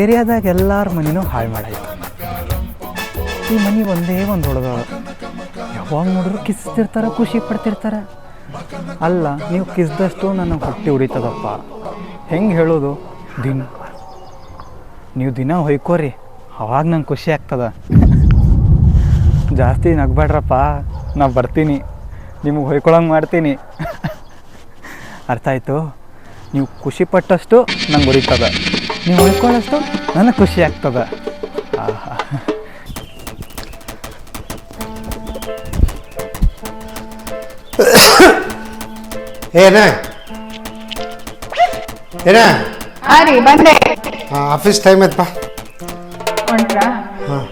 ಏರಿಯಾದಾಗ ಎಲ್ಲರ ಮನಿನೂ ಹಾಳು ಮಾಡಾಯಿತು. ಈ ಮನೆ ಒಂದೇ ಒಂದು ಹೊಡೆದಳು ಯಾವಾಗ ನೋಡಿದ್ರು ಕಿಸ್ತಿರ್ತಾರ, ಖುಷಿ ಪಡ್ತಿರ್ತಾರೆ. ಅಲ್ಲ, ನೀವು ಕಿಸ್ದಷ್ಟು ನನ್ನ ಹೊಟ್ಟೆ ಉಡಿತದಪ್ಪ. ಹೆಂಗೆ ಹೇಳೋದು? ದಿನ. ನೀವು ದಿನ ಹೊಯ್ಕೋರಿ. ಅವಾಗ ನಂಗೆ ಖುಷಿ ಆಗ್ತದ. ಜಾಸ್ತಿ ನಗ್ಬೇಡ್ರಪ್ಪ ನಾ ಬರ್ತೀನಿ. ನಿಮಗೆ ಹೊಯ್ಕೊಳಂಗೆ ಮಾಡ್ತೀನಿ. ಅರ್ಥ ಆಯಿತು? ನೀವು ಖುಷಿ ಪಟ್ಟಷ್ಟು ನಂಗೆ ಉರಿತದ ನೀವು ಹೊಯ್ಕೊಳ್ಳೋಷ್ಟು ನನಗೆ ಖುಷಿ ಆಗ್ತದ. ಆಹಾ. ಏನ ಏನ? ಹಾ ರೀ ಬಂದೆ. ಆಫೀಸ್ ಟೈಮ್ ಆಯ್ತಪ್ಪ ಹೊಂಟ್ರಾ ಹಾಂ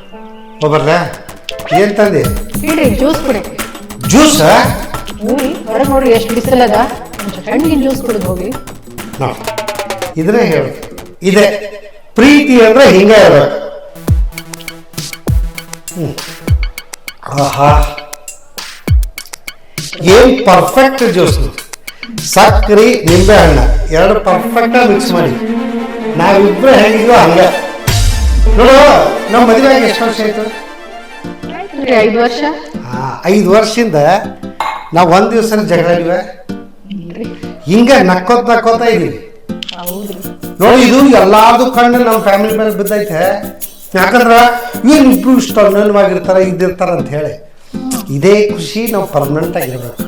ಹೋಗ್ಬರ್ಲ? ಏನು ತಂದೆ? ಜ್ಯೂಸ್ ಕುಡಿ. ಜ್ಯೂಸ್ ಹ್ಞೂ ಹೊರಗೆ ನೋಡ್ರಿ ಎಷ್ಟು ಬಿಸಿಲದ. ಹಣ್ಣಿನ ಜ್ಯೂಸ್ ಕುಡಿದು ಹೋಗಿ. ನೋ ಇದನ್ನೇ ಹೇಳು ಇದೆ. ಪ್ರೀತಿ ಅಂದ್ರೆ ಹಿಂಗೆ ಇರಬೇಕು. ಆಹಾ. ಏನ್ ಪರ್ಫೆಕ್ಟ್ ಜ್ಯೂಸ್ ಸಕ್ಕರೆ ನಿಂಬೆ ಹಣ್ಣ. ಎರಡು ಪರ್ಫೆಕ್ಟ್ ಮಿಕ್ಸ್ ಮಾಡಿ. ನಾವಿಬ್ರು ಹೇಗಿದ್ರು ಹಂಗ. ನೋಡು ನಮ್ಮ ಮದುವೆ ಎಷ್ಟು ವರ್ಷ ಆಯ್ತು? ಐದು ವರ್ಷ. ಆ, ಐದು ವರ್ಷದಿಂದ ನಾವು ಒಂದ್ ದಿವಸ ಜಗಳ ಹಿಂಗೆ ನಕ್ಕೋತ್ ನಕ್ಕೋತಾ ಇದೀವಿ. ನೋಡಿ ಇದು ಎಲ್ಲಾರ್ದು ಕಣ್ಣು ನಮ್ಮ ಫ್ಯಾಮಿಲಿ ಮೇಲೆ ಬಿದ್ದೈತೆ. ಯಾಕಂದ್ರೆ ಇವ್ರು ಇಬ್ರು ಇಷ್ಟು ಅನ್ಯೋನ್ಯವಾಗಿರ್ತಾರ ಇದ್ದಿರ್ತಾರ ಅಂತ ಹೇಳಿ. ಇದೇ ಖುಷಿ ನಾವು ಪರ್ಮನೆಂಟ್ ಆಗಿರ್ಬೇಕು.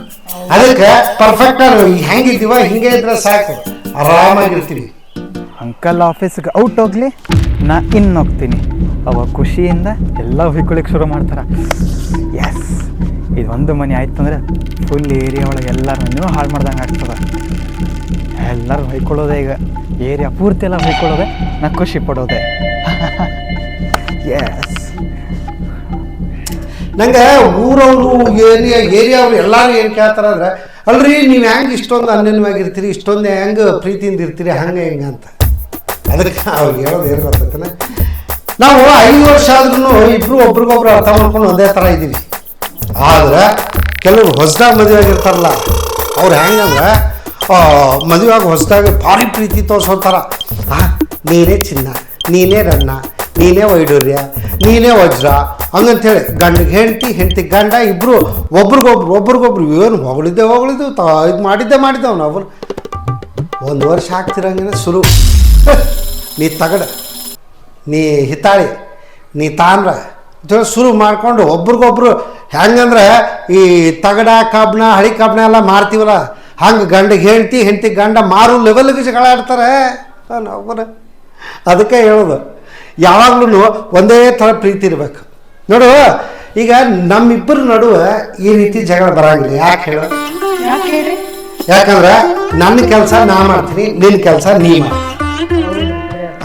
ಅದಕ್ಕೆ ಪರ್ಫೆಕ್ಟ್ ಹೆಂಗಿದ್ದೀವ ಹಿಂಗೆ ಇದ್ರೆ ಸಾಕು. ಆರಾಮಾಗಿರ್ತೀವಿ. ಅಂಕಲ್ ಆಫೀಸ್ಗೆ ಔಟ್ ಹೋಗ್ಲಿ ನಾ ಇನ್ ಹೋಗ್ತೀನಿ. ಅವ ಖುಷಿಯಿಂದ ಎಲ್ಲ ಹುಯ್ಕೊಳಿಕ್ ಶುರು ಮಾಡ್ತಾರೆ. ಎಸ್ ಇದೊಂದು ಮನೆ ಆಯ್ತು ಅಂದ್ರೆ ಫುಲ್ ಏರಿಯಾ ಒಳಗೆ ಎಲ್ಲರ ಮನೆಯೂ ಹಾಳು ಮಾಡ್ದಂಗೆ ಆಗ್ತದೆ. ಎಲ್ಲರೂ ಹೊಯ್ಕೊಳ್ಳೋದೆ ಈಗ. ಏರಿಯಾ ಪೂರ್ತಿ ಎಲ್ಲ ಹೊಯ್ಕೊಳ್ಳೋದೆ. ನಾ ಖುಷಿ ಪಡೋದೆ. ಎಸ್ ನಂಗೆ ಊರವರು, ಏರಿಯಾ ಏರಿಯಾ ಎಲ್ಲರೂ ಏನು ಕೇಳ್ತಾರೆ ಅಂದ್ರೆ, ಅಲ್ರಿ, ನೀವು ಹೆಂಗೆ ಇಷ್ಟೊಂದು ಅನ್ಯನ್ಯವಾಗಿರ್ತೀರಿ, ಇಷ್ಟೊಂದು ಹೆಂಗೆ ಪ್ರೀತಿಯಿಂದ ಇರ್ತೀರಿ, ಹಂಗೆ ಹೆಂಗೆ ಅಂತ. ಅದಕ್ಕೆ ಅವ್ರಿಗೆ ಹೇಳೋದು ಏನು ಗೊತ್ತೈತನ? ನಾವು ಐದು ವರ್ಷ ಆದ್ರೂ ಇಬ್ಬರು ಒಬ್ರಿಗೊಬ್ರು ಅರ್ಥ ಮಾಡ್ಕೊಂಡು ಒಂದೇ ಥರ ಇದ್ದೀವಿ. ಆದ್ರೆ, ಕೆಲವರು ಹೊಸದಾಗಿ ಮದುವೆ ಆಗಿರ್ತಾರಲ್ಲ, ಅವ್ರು ಹೆಂಗಂದ್ರೆ ಮದುವೆಯಾಗಿ ಹೊಸದಾಗಿ ಭಾರಿ ಪ್ರೀತಿ ತೋರಿಸೋತಾರ ಹಾಂ ನೀನೇ ಚಿನ್ನ, ನೀನೇ ರನ್ನ, ನೀನೇ ವೈಡೂರ್ಯ ನೀನೇ ವಜ್ರ, ಹಂಗಂತೇಳಿ ಗಂಡಿಗೆ ಹೆಂಡತಿ ಹೆಂಡತಿ, ಗಂಡ ಇಬ್ಬರು ಒಬ್ರಿಗೊಬ್ರು ಒಬ್ರಿಗೊಬ್ರು ಏನು ಹೊಗಳಿದ್ದೆ ಹೊಗಳಿದ್ದು ತ, ಇದು ಮಾಡಿದ್ದೆ, ಮಾಡಿದ್ದೆವು ನಾವು. ಒಂದು ವರ್ಷ ಆಗ್ತಿರಂಗಿನ ಶುರು. ನೀ ತಗಡ, ನೀ ಹಿತಾಳಿ ನೀ ತಾಮ್ರ ಅಂತೇಳಿ ಶುರು ಮಾಡಿಕೊಂಡು ಒಬ್ರಿಗೊಬ್ರು ಹೆಂಗಂದ್ರೆ ಈ ತಗಡ, ಕಬ್ಬಣ, ಹಳಿ ಕಬ್ಬಣ ಎಲ್ಲ ಮಾರ್ತೀವಲ್ಲ ಹಂಗೆ ಗಂಡ ಹೆಂಡ್ತಿ ಹೆಂಡ್ತಿ ಗಂಡ ಮಾರು ಲೆವೆಲ್ಗೆ ಜಗಳ ಆಡ್ತಾರೆ ಅದಕ್ಕೆ ಹೇಳೋದು ಯಾವಾಗ್ಲೂ ಒಂದೇ ಥರ ಪ್ರೀತಿ ಇರಬೇಕು. ನೋಡು ಈಗ ನಮ್ಮಿಬ್ಬರ ನಡುವೆ ಈ ರೀತಿ ಜಗಳ ಬರಂಗಿಲ್ಲ. ಯಾಕೆ ಹೇಳ? ಯಾಕಂದ್ರೆ ನನ್ನ ಕೆಲಸ ನಾ ಮಾಡ್ತೀನಿ ನಿನ್ನ ಕೆಲಸ ನೀ ಮಾಡ್ತೀನಿ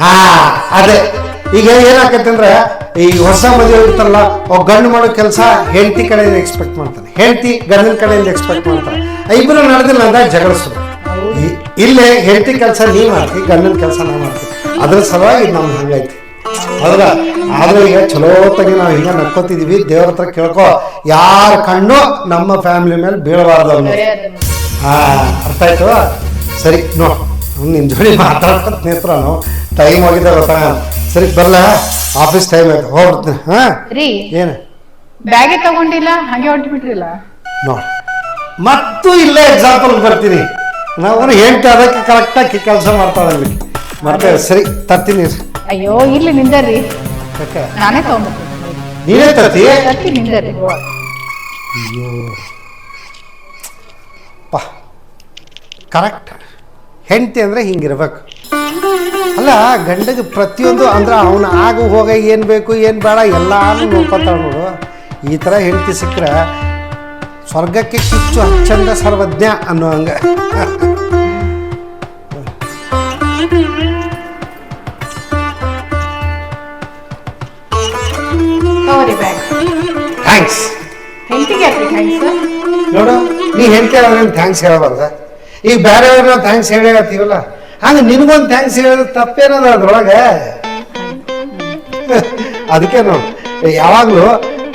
ಹಾ ಅದೇ. ಈಗ ಏನಾಕೈತೆ ಅಂದ್ರೆ ಈ ಹೊಸ ಮದುವೆ ಇರ್ತಾರಲ್ಲ ಗಂಡು ಮಾಡೋ ಕೆಲಸ ಹೆಂಡತಿ ಕಡೆಯಿಂದ ಎಕ್ಸ್ಪೆಕ್ಟ್ ಮಾಡ್ತಾನೆ. ಹೆಂಡತಿ ಗಂಡನ ಕಡೆಯಿಂದ ಎಕ್ಸ್ಪೆಕ್ಟ್ ಮಾಡ್ತಾನೆ. ಇಬ್ಬರು ನಡೆದಿಲ್ಲ ಅಂದಾಗ ಜಗಳ ಶುರು ಇ- ಇಲ್ಲೇ ಹೆಂಡತಿ ಕೆಲಸ ನೀ ಮಾಡ್ತಿ ಗಂಡನ ಕೆಲಸ ನಾ ಮಾಡ್ತಿ ಅದ್ರ ಸಲುವಾಗಿ ನಮ್ಗೆ ಹಂಗೈತಿ. ಹೌದಾ? ಆದ್ರೆ ಈಗ ಚಲೋತ್ತಾಗಿ ನಾವು ಹಿಂಗೆ ನಡ್ಕೋತಿದೀವಿ ದೇವ್ರ ಹತ್ರ ಕೇಳ್ಕೊ. ಯಾರ ಕಣ್ಣು ನಮ್ಮ ಫ್ಯಾಮಿಲಿ ಮೇಲೆ ಬೀಳಬಾರ್ದು ಅವ್ನು ಹಾ ಅರ್ಥ ಆಯ್ತು? ಸರಿ ನೋ ನಿನ್ನ ಜೋಡಿ ಮಾತಾಡ್ಕೊತ ನಾವು ಟೈಮ್ ಹೋಗಿದೆ ಗೊತ್ತಾ ಸರಿ ಬರಲ್ಲ ಆಫೀಸ್ ಟೈಮ್ ಆಯ್ತು. ಹೋಗ್ಬಿಡ್ತೀನಿ. ಹಾ? ಏನು? ಬ್ಯಾಗೇ ತಗೊಂಡಿಲ್ಲ ಹಾಗೆ ಹೊಂಟ್ಬಿಟ್ರಿಲ್ಲ? ನೋಡಿ ಮತ್ತು ಇಲ್ಲೇ ಎಕ್ಸಾಂಪಲ್ ಬರ್ತೀನಿ. ನಾವು ಹೇಳ್ತಾ ಅದಕ್ಕೆ ಕರೆಕ್ಟಾಗಿ ಕೆಲಸ ಮಾಡ್ತಾಳೆ ಮತ್ತೆ ಸರಿ ತರ್ತೀನಿ. ಅಯ್ಯೋ ಇಲ್ಲಿ ನಿಂದರಿ ನಾನೇ ತಗೊಂಡ್ಬರ್ತೀನಿ. ನೀನೇ ತರ್ತಿ ತರ್ತಿ ನಿಂದರ್ರಿ. ಪಾ. ಕರೆಕ್ಟ್ ಹೆಂಡತಿ ಅಂದರೆ ಹಿಂಗಿರ್ಬೇಕು. ಅಲ್ಲ ಗಂಡಗೆ ಪ್ರತಿಯೊಂದು ಅಂದ್ರೆ ಅವನ ಆಗು ಹೋಗ ಏನು ಬೇಕು ಏನು ಬೇಡ ಎಲ್ಲಾನು ನೋಡ್ಕೊತಾಳ ನೋಡು. ಈ ಥರ ಹೆಂಡತಿ ಸಿಕ್ಕರೆ ಸ್ವರ್ಗಕ್ಕೆ ಕಿಚ್ಚು ಹಚ್ಚಂದ ಸರ್ವಜ್ಞ ಅನ್ನೋ ಹಂಗೆ ಥ್ಯಾಂಕ್ಸ್ ನೋಡು ನೀ ಹೆಂಗೆ ಅವ್ರಿಗೆ ಥ್ಯಾಂಕ್ಸ್ ಹೇಳಬಾರ್ದ. ಈಗ ಬೇರೆಯವ್ರನ್ನ ಥ್ಯಾಂಕ್ಸ್ ಹೇಳತ್ತೀವಲ್ಲ ಹಂಗೆ ನಿನಗೊಂದು ಥ್ಯಾಂಕ್ಸ್ ಹೇಳೋದು ತಪ್ಪೇನದ ಅದ್ರೊಳಗೆ? ಅದಕ್ಕೆ ನಾವು ಯಾವಾಗಲೂ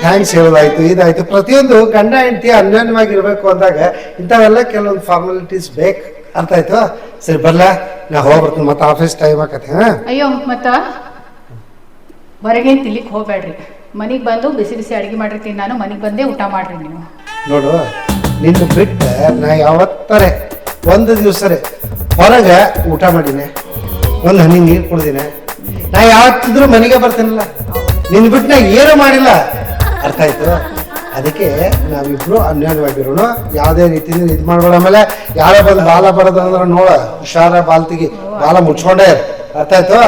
ಥ್ಯಾಂಕ್ಸ್ ಹೇಳೋದಾಯ್ತು ಇದಾಯ್ತು. ಪ್ರತಿಯೊಂದು ಗಂಡ ಹೆಂಡತಿ ಅನ್ಯೋನ್ಯವಾಗಿರ್ಬೇಕು ಅಂದಾಗ ಇಂಥವೆಲ್ಲ ಕೆಲವೊಂದು ಫಾರ್ಮಾಲಿಟೀಸ್ ಬೇಕು. ಅರ್ಥ ಆಯ್ತು? ಸರಿ ಬರಲ್ಲ ನಾ ಹೋಗ್ಬರ್ತೀನಿ. ಮತ್ತೆ ಆಫೀಸ್ ಟೈಮ್ ಆಕತಿ ಹಾ? ಅಯ್ಯೋ ಮತ್ತ? ಹೊರಗೆ ತಿನ್ಲಿಕ್ಕೆ ಹೋಗ್ಬೇಡ್ರಿ ಮನೆಗೆ ಬಂದು ಬಿಸಿ ಬಿಸಿ ಅಡಿಗೆ ಮಾಡಿರ್ತೀನಿ ನಾನು. ಮನೆಗೆ ಬಂದೇ ಊಟ ಮಾಡ್ರಿ ನೀವು ನೋಡು ನಿನ್ನ ಬಿಟ್ಟು ನಾ ಯಾವತ್ತರೆ ಒಂದು ದಿವಸರೆ ಹೊರಗೆ ಊಟ ಮಾಡಿನಿ. ಒಂದು ಹನಿ ನೀರು ಕುಡ್ದಿನಿ. ನಾ ಯಾವತ್ತಿದ್ರು ಮನೆಗೆ ಬರ್ತೀನಲ್ಲ. ನಿನ್ನ ಬಿಟ್ಟು ನಾ ಏನು ಮಾಡಿಲ್ಲ. ಅರ್ಥ ಆಯ್ತು? ಅದಕ್ಕೆ ನಾವಿಬ್ರು ಅನ್ಯೋನ್ಯವಾಗಿರೋಣ ಯಾವುದೇ ರೀತಿಯಿಂದ ಇದು ಮಾಡ್ಬೇಡ. ಆಮೇಲೆ ಯಾರೋ ಬಂದು ಬಾಲ ಬರೋದಂದ್ರೆ ನೋಡ ಹುಷಾರ ಬಾಲ್ ತೆಗಿ ಬಾಲ ಮುಚ್ಕೊಂಡೇ. ಅರ್ಥ ಆಯ್ತು?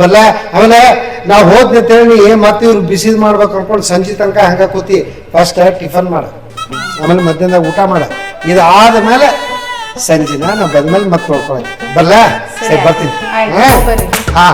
ಬರ್ಲ ಆಮೇಲೆ ನಾವು ಹೋದ್ನಿ ಅಂತೇಳಿ ಮತ್ತೆ ಇವ್ರು ಬಿಸಿದ್ ಮಾಡ್ಬೇಕು ಅನ್ಕೊಂಡು ಸಂಜೆ ತನಕ ಹಂಗ ಕೂತಿ ಫಸ್ಟ್ ಟಿಫನ್ ಮಾಡ. ಆಮೇಲೆ ಮಧ್ಯಾಹ್ನದಾಗ ಊಟ ಮಾಡ. ಇದಾದ ಮೇಲೆ ಸಂಜೆನ ನಾ ಬಂದ್ಮೇಲೆ ಮತ್ತೆ ನೋಡ್ಕೊಳ್ಳಿ ಬಲ್ಲ ಸರಿ ಬರ್ತೀನಿ. ಹಾ?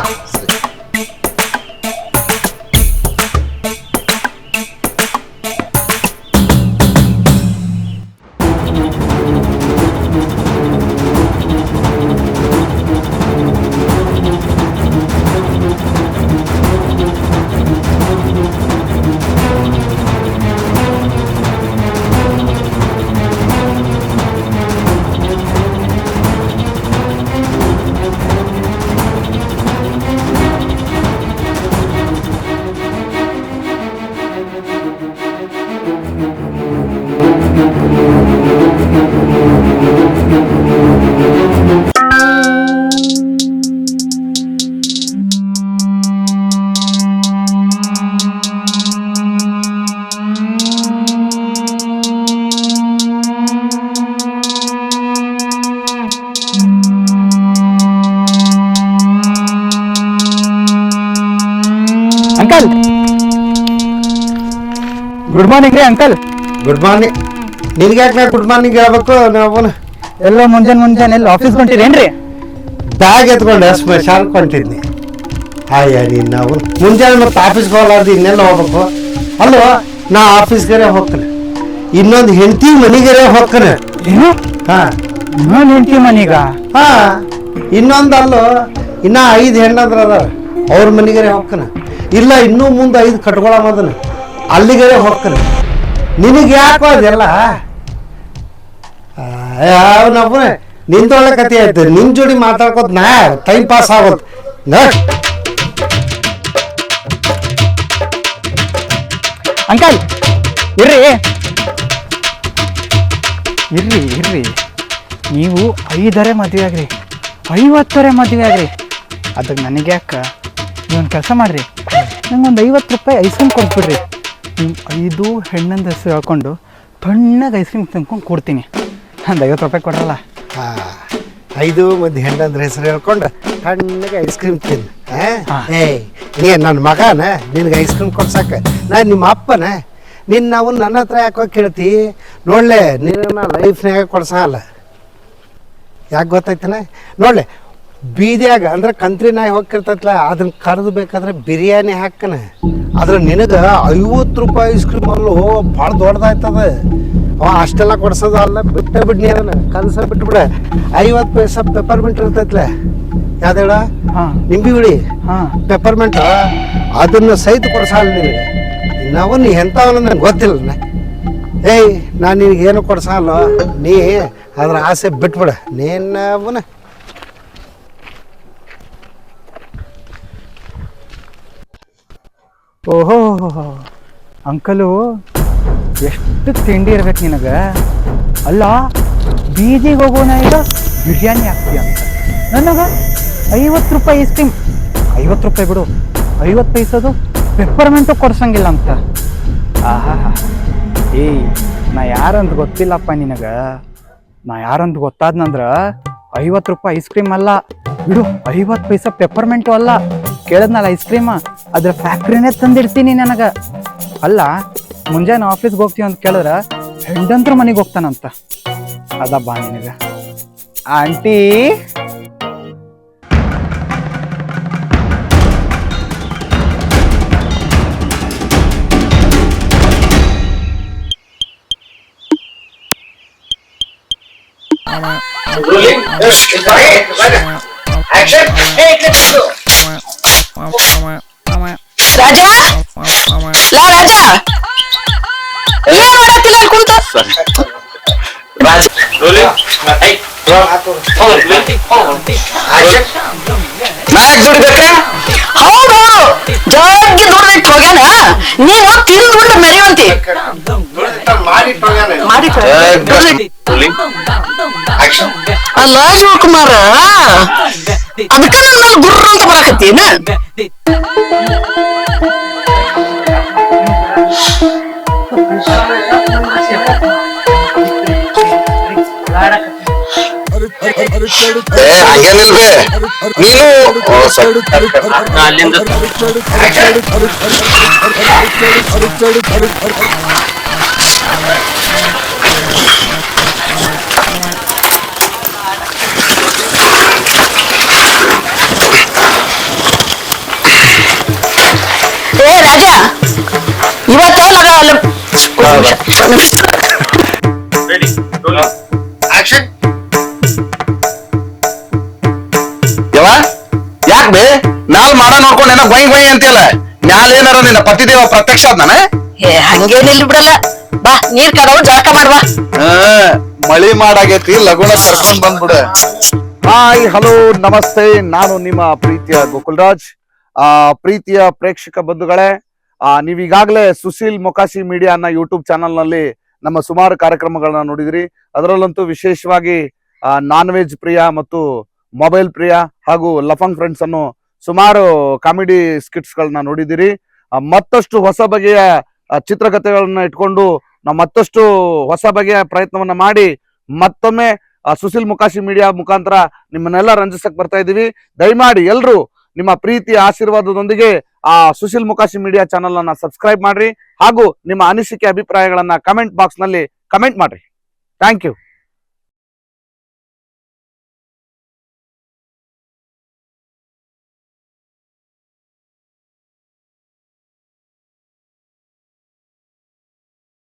ಗುಡ್ ಮಾರ್ನಿಂಗ್ ರೀ ಅಂಕಲ್ ಗುಡ್ ಮಾರ್ನಿಂಗ್ ನಿನ್ಗೆ ಯಾಕೆ ಗುಡ್ ಮಾರ್ನಿಂಗ್ ಹೇಳ್ಬೇಕು? ನಾವು ಎಲ್ಲ ಮುಂಜಾನೆ ಮುಂಜಾನೆ ಎಲ್ಲ ಆಫೀಸ್ ಹೊಂಟಿರೇನ್ರಿ ಬ್ಯಾಗ್ ಎತ್ಕೊಂಡು ಸ್ಪೆಷಲ್ ಕೊಂಟಿದ್ನಿ ಅಯ್ಯ ನೀನ್ ನಾವು ಮುಂಜಾನೆ ಮತ್ತೆ ಆಫೀಸ್ಗೆ ಹೋಗ್ಲಾರ್ದು ಇನ್ನೆಲ್ಲ ಹೋಗ್ಬೇಕು. ಅಲ್ಲೋ ನಾ ಆಫೀಸ್ಗರೇ ಹೋಗ್ತೇನೆ. ಇನ್ನೊಂದು ಹೆಂಡತಿ ಮನೆಗೆರೆ ಹೋಗ್ತಾನೆ. ಏನು? ಹಾ. ನಾನು ಹೆಂಡತಿ ಮನೀಗ? ಹಾಂ. ಇನ್ನೊಂದು ಅಲ್ಲೋ ಇನ್ನ ಐದು ಹೆಣ್ಣಂದ್ರ ಅದಾರ. ಅವ್ರ ಮನೆಗರೇ ಹೋಗ್ತಾನೆ. ಇಲ್ಲ ಇನ್ನೂ ಮುಂದೆ ಐದು ಕಟ್ಕೊಳ ಮೊದಲ ಹೋಗ್ತಾರೆ ನಿನಗೆ ಯಾಕೋ ಅದೆಲ್ಲ? ನಾವು. ನಿಂದೊಳ್ಳೆ ಕತೆ ಆಯ್ತು. ನಿನ್ ಜೋಡಿ ಮಾತಾಡ್ಕೋತ ನಾ ಟೈಮ್ ಪಾಸ್ ಆಗೋದು ಅಂಕಲ್, ಇರ್ರಿ. ಇರ್ರಿ ಇರ್ರಿ. ನೀವು ಐದರೆ ಮದುವೆ ಆಗ್ರಿ. ಐವತ್ತರೆ ಮದುವೆ ಆಗ್ರಿ. ಅದಕ್ಕೆ ನನಗೆ ಯಾಕೆ ನೀವೊಂದು ಕೆಲಸ ಮಾಡ್ರಿ. ನಂಗೊಂದು ಐವತ್ತು ರೂಪಾಯಿ ಐಸ್ ಕ್ರೀಮ್ ಕೊಟ್ಬಿಡ್ರಿ. ಐದು ಹೆಣ್ಣಂದ ಹೆಸರು ಹೇಳ್ಕೊಂಡು ತಣ್ಣಗೆ ಐಸ್ ಕ್ರೀಮ್ ತಿನ್ಕೊಂಡು ಕೊಡ್ತೀನಿ. ಒಂದು ಐವತ್ತು ರೂಪಾಯಿ ಕೊಡಲ್ಲ. ಆ, ಐದು ಮಂದಿ ಹೆಣ್ಣಂದ್ರ ಹೆಸರು ಹೇಳ್ಕೊಂಡು ತಣ್ಣಗೆ ಐಸ್ ಕ್ರೀಮ್ ತಿನ್. ಏ ಏಯ್ ನೀ ನನ್ನ ಮಗನ? ನಿನಗೆ ಐಸ್ ಕ್ರೀಮ್ ಕೊಡ್ಸಕ್ಕೆ ನಾನು ನಿಮ್ಮ ಅಪ್ಪನ? ನಿನ್ನ ನಾವು ನನ್ನ ಹತ್ರ ಯಾಕೋ ಕೇಳ್ತಿ? ನೋಡಲೆ ನಿನ್ನ ಲೈಫ್ನಾಗ ಕೊಡ್ಸಲ್ಲ ಯಾಕೆ ಗೊತ್ತಾಯ್ತಾನೆ? ನೋಡಲೆ ಬೀದಿಯಾಗ ಅಂದ್ರೆ ಕಂತ್ರಿ ನಾಯಿ ಹೋಗಿರ್ತೈತಲ್ಲ ಅದನ್ನ ಕರೆದು ಬೇಕಾದ್ರೆ ಬಿರಿಯಾನಿ ಹಾಕನ ಆದ್ರೆ ನಿನಗೆ ಐವತ್ತು ರೂಪಾಯಿ ಐಸ್ ಕ್ರೀಮ್ ಅಲ್ಲೂ ಭಾಳ ದೊಡ್ಡದಾಯ್ತದ. ಅವ ಅಷ್ಟೆಲ್ಲ ಕೊಡ್ಸೋದು ಅಲ್ಲ ಬಿಟ್ಟ ಬಿಡ್ನಿ ಅದನ್ನ. ಕಲ್ಸ ಬಿಟ್ಬಿಡ. ಐವತ್ತು ಪೈಸ ಪೆಪರ್ಮೆಂಟ್ ಇರ್ತೈತ್ಲೆ. ಯಾವ್ದೇಳ ನಿಂಬಿ ಹುಳಿ. ಹಾಂ. ಪೆಪರ್ಮೆಂಟ್ ಅದನ್ನ ಸಹಿತ ಕೊಡ್ಸಲ್ಲ ನಿನಗೆ ನಾವು ನೀ ಎಂಥವನ್ನ ನನಗೆ ಗೊತ್ತಿಲ್ಲ. ಏಯ್ ನಾನು ನಿನಗೆ ಏನು ಕೊಡ್ಸಲ್ಲ ನೀ ಅದ್ರ ಆಸೆ ಬಿಟ್ಬಿಡ. ನೀನವನ ಓಹೋ, ಅಂಕಲು, ಎಷ್ಟು ತಿಂಡಿ ಇರ್ಬೇಕು ನಿನಗೆ? ಅಲ್ಲ, ಬೀದಿಗೆ ಹೋಗೋಣ ಈಗ ಬಿರಿಯಾನಿ ಹಾಕ್ತೀಯ ನನಗೆ ಐವತ್ತು ರೂಪಾಯಿ ಐಸ್ ಕ್ರೀಮ್. ಐವತ್ತು ರೂಪಾಯಿ ಬಿಡು. ಐವತ್ತು ಪೈಸದು ಪೆಪ್ಪರ್ಮೆಂಟು ಕೊಡ್ಸಂಗಿಲ್ಲ ಅಂತ. ಆಹಾ, ಏಯ್, ನಾ ಯಾರಂತ ಗೊತ್ತಿಲ್ಲಪ್ಪ ನಿನಗೆ. ನಾ ಯಾರಂತ ಗೊತ್ತಾದ್ನಂದ್ರ ಐವತ್ತು ರೂಪಾಯಿ ಐಸ್ ಕ್ರೀಮ್ ಅಲ್ಲ. ಬಿಡು, ಐವತ್ತು ಪೈಸಾ ಪೆಪ್ಪರ್ಮೆಂಟು ಅಲ್ಲ. ಕೇಳದ್ನಲ್ಲ ಐಸ್ ಕ್ರೀಮ್ ಅದ್ರ ಫ್ಯಾಕ್ಟ್ರಿನೇ ತಂದಿಡ್ತೀನಿ ನನಗೆ. ಅಲ್ಲ, ಮುಂಜಾನೆ ಆಫೀಸ್ಗೆ ಹೋಗ್ತೀವಿ ಅಂತ ಕೇಳಿದ್ರೆ ಹೆಂಡಂತ್ರ ಮನೆಗೆ ಹೋಗ್ತಾನಂತ. ಅದ ಬಾ ನಿನಗೆ. ಆಂಟಿ! ಲಾ ರಾಜ ಏನ್ ಮಾಡತ್ತಿಲ್ಲ ಅಲ್ಲಿ ಕುಂತ ರಾಜ್ ರೋಲಿಂಗ್ ಐ ನಾಯಕ್ ದುಡಿಬೇಕ ಹೌದು ಜಗ್ಗಿ ದುಡ್ದಿಟ್ಟು ಹೋಗ್ಯಾನ ನೀನು ತಿಂದು ಉಂಡು ಮೆರೆಯುವಂತಿ ಮಾಡಿ ಅಲ್ಲ ಶಿವಕುಮಾರ ಅದಕ್ಕ ನನ್ನ ಗುರ್ರ ಅಂತ ಬರಾಕತ್ತೀನ ಏ ಹಂಗೇನಿಲ್ವೇ ನೀನು ಓ, ಸ್ವಲ್ಪ ಅಲ್ಲಿಂದ ಏ ರಾಜ ಇವತ್ತೇ ಲಗ ಅಲ್ಲ ರೆಡಿ ಯಾಕ್ ಬೇ ನಾಲ್ ಮಾಡ ನೋಡ್ಕೊಂಡು ಏನೋ ಗೊಯ್ ಗೊಯ್ ಅಂತಿಯಲ್ಲ. ಮ್ಯಾಲೆ ಏನಾರ ನಿನ್ನ ಪತಿದೇವ ಪ್ರತ್ಯಕ್ಷ ಆದ್ನಾನ ಏ ಹಂಗೇನಿಲ್ಲ ಬಿಡಲ್ಲ. ಬಾ ನೀರ್ ಕಡವು ಜಳಕ ಮಾಡ್ಬಾ ಮಳಿ ಮಾಡಾಗೈತಿ ಲಗುಣ ಕರ್ಕೊಂಡ್ ಬಂದ್ಬಿಡ. ಹಾಯ್ ಹಲೋ ನಮಸ್ತೆ. ನಾನು ನಿಮ್ಮ ಪ್ರೀತಿಯ ಗೋಕುಲ್ರಾಜ್. ಆ ಪ್ರೀತಿಯ ಪ್ರೇಕ್ಷಕ ಬಂಧುಗಳೇ ಆ ನೀವೀಗಾಗಲೇ ಸುಶೀಲ್ ಮೊಕಾಶಿ ಮೀಡಿಯಾ ಅನ್ನ ಯೂಟ್ಯೂಬ್ ಚಾನಲ್ನಲ್ಲಿ ನಮ್ಮ ಸುಮಾರು ಕಾರ್ಯಕ್ರಮಗಳನ್ನ ನೋಡಿದ್ರಿ. ಅದರಲ್ಲಂತೂ ವಿಶೇಷವಾಗಿ ನಾನ್ ವೆಜ್ ಪ್ರಿಯ ಮತ್ತು ಮೊಬೈಲ್ ಪ್ರಿಯ ಹಾಗೂ ಲಫಂಗ್ ಫ್ರೆಂಡ್ಸ್ ಅನ್ನು ಸುಮಾರು ಕಾಮಿಡಿ ಸ್ಕಿಟ್ಸ್ ಗಳನ್ನ ನೋಡಿದಿರಿ ಮತ್ತಷ್ಟು ಹೊಸ ಬಗೆಯ ಚಿತ್ರಕಥೆಗಳನ್ನ ಇಟ್ಕೊಂಡು ನಾವು ಮತ್ತಷ್ಟು ಹೊಸ ಬಗೆಯ ಪ್ರಯತ್ನವನ್ನ ಮಾಡಿ ಮತ್ತೊಮ್ಮೆ ಸುಶೀಲ್ ಮುಕಾಶಿ ಮೀಡಿಯಾ ಮುಖಾಂತರ ನಿಮ್ಮನ್ನೆಲ್ಲ ರಂಜಿಸಕ್ ಬರ್ತಾ ಇದೀವಿ ದಯಮಾಡಿ ಎಲ್ರು ನಿಮ್ಮ ಪ್ರೀತಿ ಆಶೀರ್ವಾದದೊಂದಿಗೆ ಆ, ಸುಶೀಲ್ ಮುಕಾಶಿ ಮೀಡಿಯಾ ಚಾನೆಲ್ ಅನ್ನ ಸಬ್ಸ್ಕ್ರೈಬ್ ಮಾಡ್ರಿ ಹಾಗೂ ನಿಮ್ಮ ಅನಿಸಿಕೆ ಅಭಿಪ್ರಾಯಗಳನ್ನ ಕಮೆಂಟ್ ಬಾಕ್ಸ್ನಲ್ಲಿ ಕಮೆಂಟ್ ಮಾಡ್ರಿ. Thank you